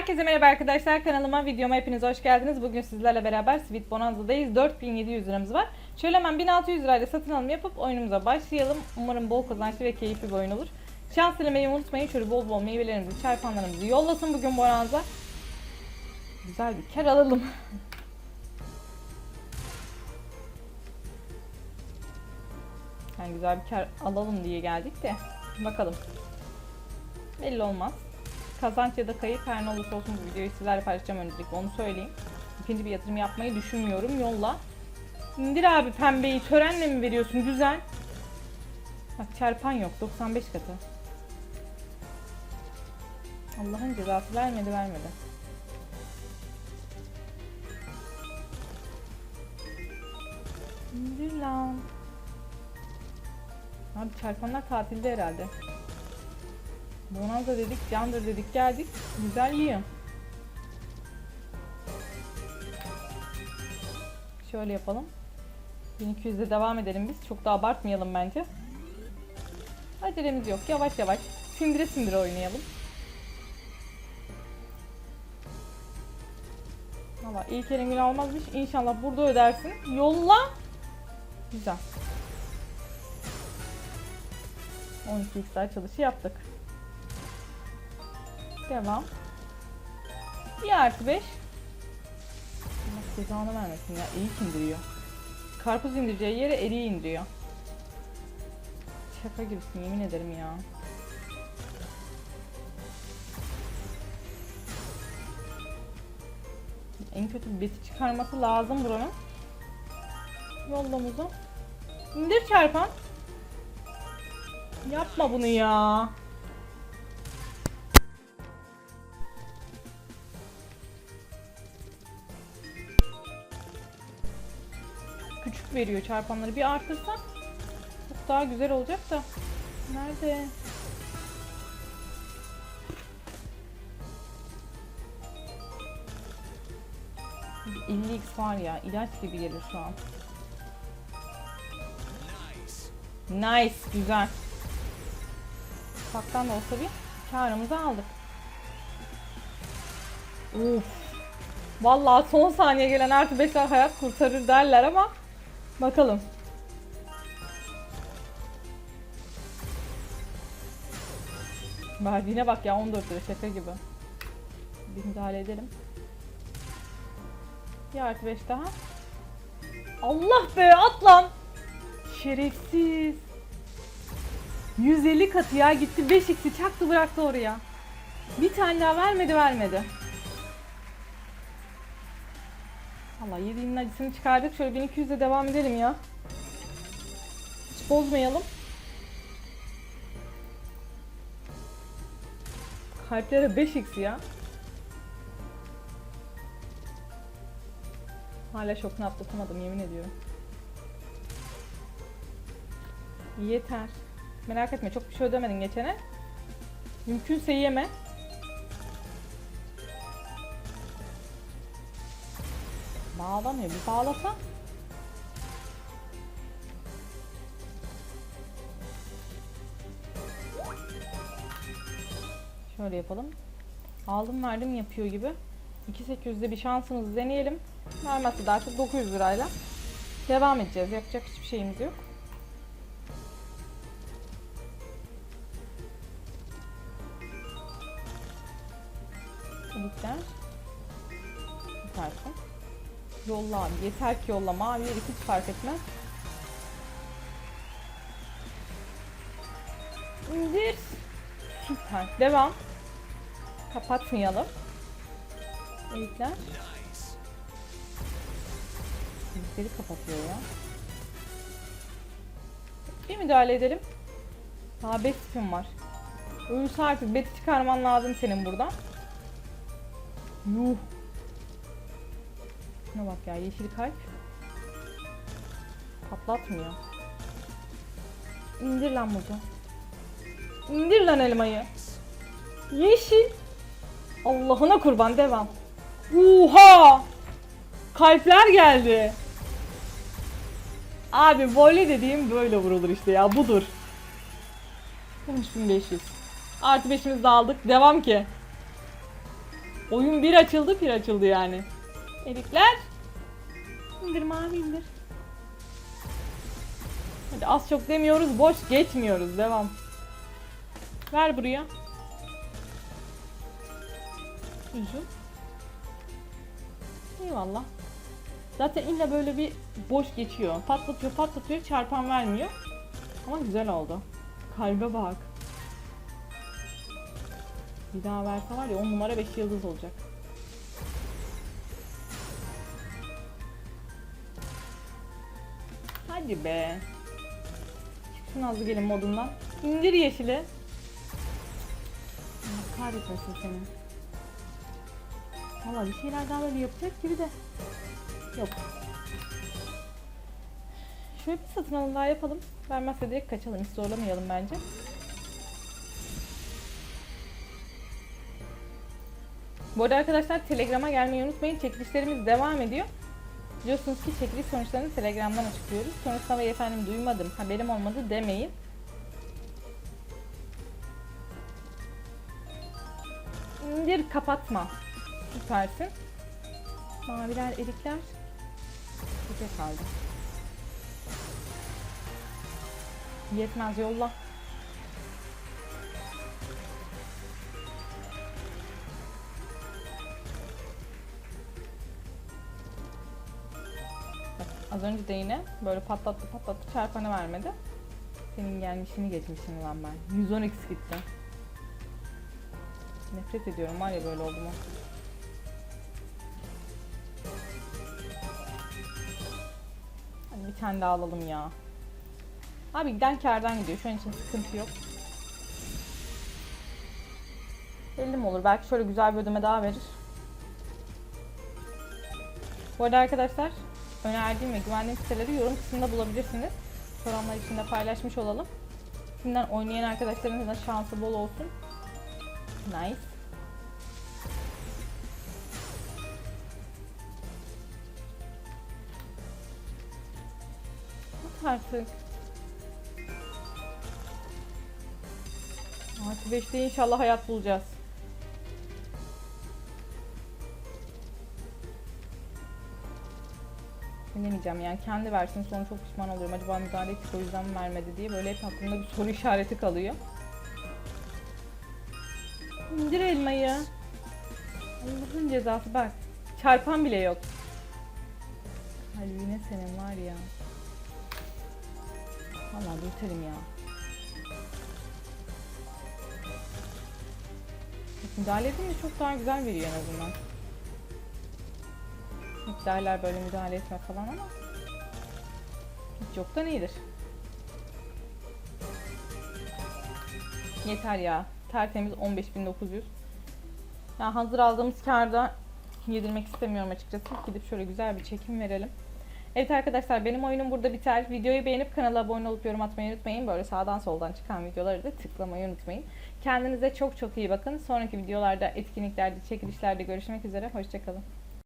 Herkese merhaba arkadaşlar kanalıma videoma hepiniz hoş geldiniz. Bugün sizlerle beraber Sweet Bonanza'dayız. 4700 liramız var. Şöyle hemen 1600 lirayla satın alım yapıp oyunumuza başlayalım. Umarım bol kazançlı ve keyifli bir oyun olur. Şans dilemeyi unutmayın. Şöyle bol bol meyvelerimizi, çarpanlarımızı yollasın bugün Bonanza. Güzel bir kar alalım. Yani güzel bir kar alalım diye geldik de. Bakalım. Belli olmaz. Kazanç ya da kayıp her ne olursa olsun bu videoyu sizlerle paylaşacağım öncelikle onu söyleyeyim. İkinci bir yatırım yapmayı düşünmüyorum. Yolla. İndir abi pembeyi. Törenle mi veriyorsun? Güzel. Bak çarpan yok. 95 katı. Allah'ın cezası vermedi vermedi. İndir lan. Abi çarpanlar tatilde herhalde. Bonanza dedik, candır dedik, geldik. Güzel yiyin. Şöyle yapalım. 1200'de devam edelim biz. Çok da abartmayalım bence. Acelemiz yok. Yavaş yavaş. Sindire sindire oynayalım. Valla ilk elin günü olmazmış. İnşallah burada ödersin. Yolla. Güzel. 12 x çalışı yaptık. Devam. Bir artı 5. Allah cezanı vermesin ya. İyi indiriyor. Karpuz indireceği yere eriği indiriyor. Şaka gibisin yemin ederim ya. En kötü beti çıkarması lazım buranın. Yollamuzu. İndir çarpan. Yapma bunu ya. Veriyor çarpanları bir artırsan çok daha güzel olacak da. Nerede? Bir 50x var ya ilaç gibi gelir şu an. Nice, güzel. Ufaktan da olsa bir karımızı aldık. Uf. Vallahi son saniye gelen artı 5'ler hayat kurtarır derler ama bakalım. Verdiğine bak ya 14 lira şaka gibi. Bir müdahale edelim. Bir artı 5 daha. Allah be at lan. Şerefsiz. 150 katı ya gitti 5x'i çaktı bıraktı oraya. Bir tane daha vermedi vermedi. Allah yediğinin acısını çıkardık. Şöyle 1200'e devam edelim ya. Hiç bozmayalım. Kalplere 5x ya. Hala şokunu atlatamadım yemin ediyorum. Yeter. Merak etme çok bir şey ödemedin geçene. Mümkünse yeme. Bağlamıyor. Bir bağlasa. Şöyle yapalım. Aldım verdim yapıyor gibi. 2800'de bir şansımızı deneyelim. Vermezse daha çok 900 lirayla devam edeceğiz. Yapacak hiçbir şeyimiz yok. Elitler. Yaparsın. Yolla abi. Yeter ki yolla. Mavileri hiç fark etmez. İndir. Süper. Devam. Kapatmayalım. Elitler. Elitleri kapatıyor ya. Bir müdahale edelim. Daha 5 spin var. Uyusa artık beti çıkarman lazım senin buradan. Yuh. Şuna bak ya yeşil kalp. Patlatmıyor. İndir lan muzu. İndir lan elmayı. Yeşil. Allah'ına kurban devam. Oha! Kalpler geldi. Abi voley dediğim böyle vurulur işte ya budur. 13500. Artı 5'imizi de aldık. Devam ki. Oyun bir açıldı bir açıldı yani. Erikler. İndir mavi indir. Hadi az çok demiyoruz boş geçmiyoruz devam. Ver buraya. Üzüm. Eyvallah. Zaten illa böyle bir boş geçiyor. Patlatıyor patlatıyor çarpan vermiyor. Ama güzel oldu. Kalbe bak. Bir daha verse var ya 10 numara 5 yıldız olacak. Hadi be. Çık şu nazlı gelin modundan. İndir yeşili. Allah kahretmesin seni. Valla bir şeyler daha böyle yapacak gibi de. Yok. Şöyle bir satın alım daha yapalım. Vermezse direkt kaçalım. Hiç zorlamayalım bence. Bu arada arkadaşlar Telegram'a gelmeyi unutmayın. Çekilişlerimiz devam ediyor. Biliyorsunuz ki çekiliş sonuçlarını Telegram'dan açıklıyoruz. Sonrasında vay efendim duymadım, haberim olmadı demeyin. İndir kapatma. Süpersin. Maviler, erikler. Gece kaldı. Yetmez yolla. Az önce de yine böyle patlattı patlattı çarpanı vermedi. Senin gelmişini geçmişini lan ben. 110 x gitti. Nefret ediyorum var ya böyle oldu? Hadi bir tane daha alalım ya. Abi giden kardan gidiyor. Şu an için sıkıntı yok. Belli mi olur? Belki şöyle güzel bir ödeme daha verir. Bu arada arkadaşlar önerdiğim ve güvendiğim siteleri yorum kısmında bulabilirsiniz. Soranlar için de paylaşmış olalım. Şimdiden oynayan arkadaşlarınızın da şansı bol olsun. Nice. Artık. Artı 5'te inşallah hayat bulacağız. Bilemeyeceğim yani kendi versin sonra çok pişman oluyorum. Acaba müdahale ettik o yüzden mi vermedi diye böyle hep aklımda bir soru işareti kalıyor. İndir elmayı. Allah'ın cezası bak. Çarpan bile yok. Halbuki senin var ya. Vallahi dürterim ya. Müdahale edince çok daha güzel veriyor en azından. Hep derler böyle müdahale etme falan ama hiç yoktan iyidir. Yeter ya. Tertemiz 15.900. Ya hazır aldığımız karda yedirmek istemiyorum açıkçası. Gidip şöyle güzel bir çekim verelim. Evet arkadaşlar benim oyunum burada biter. Videoyu beğenip kanala abone olup yorum atmayı unutmayın. Böyle sağdan soldan çıkan videoları da tıklamayı unutmayın. Kendinize çok çok iyi bakın. Sonraki videolarda, etkinliklerde, çekilişlerde görüşmek üzere. Hoşçakalın.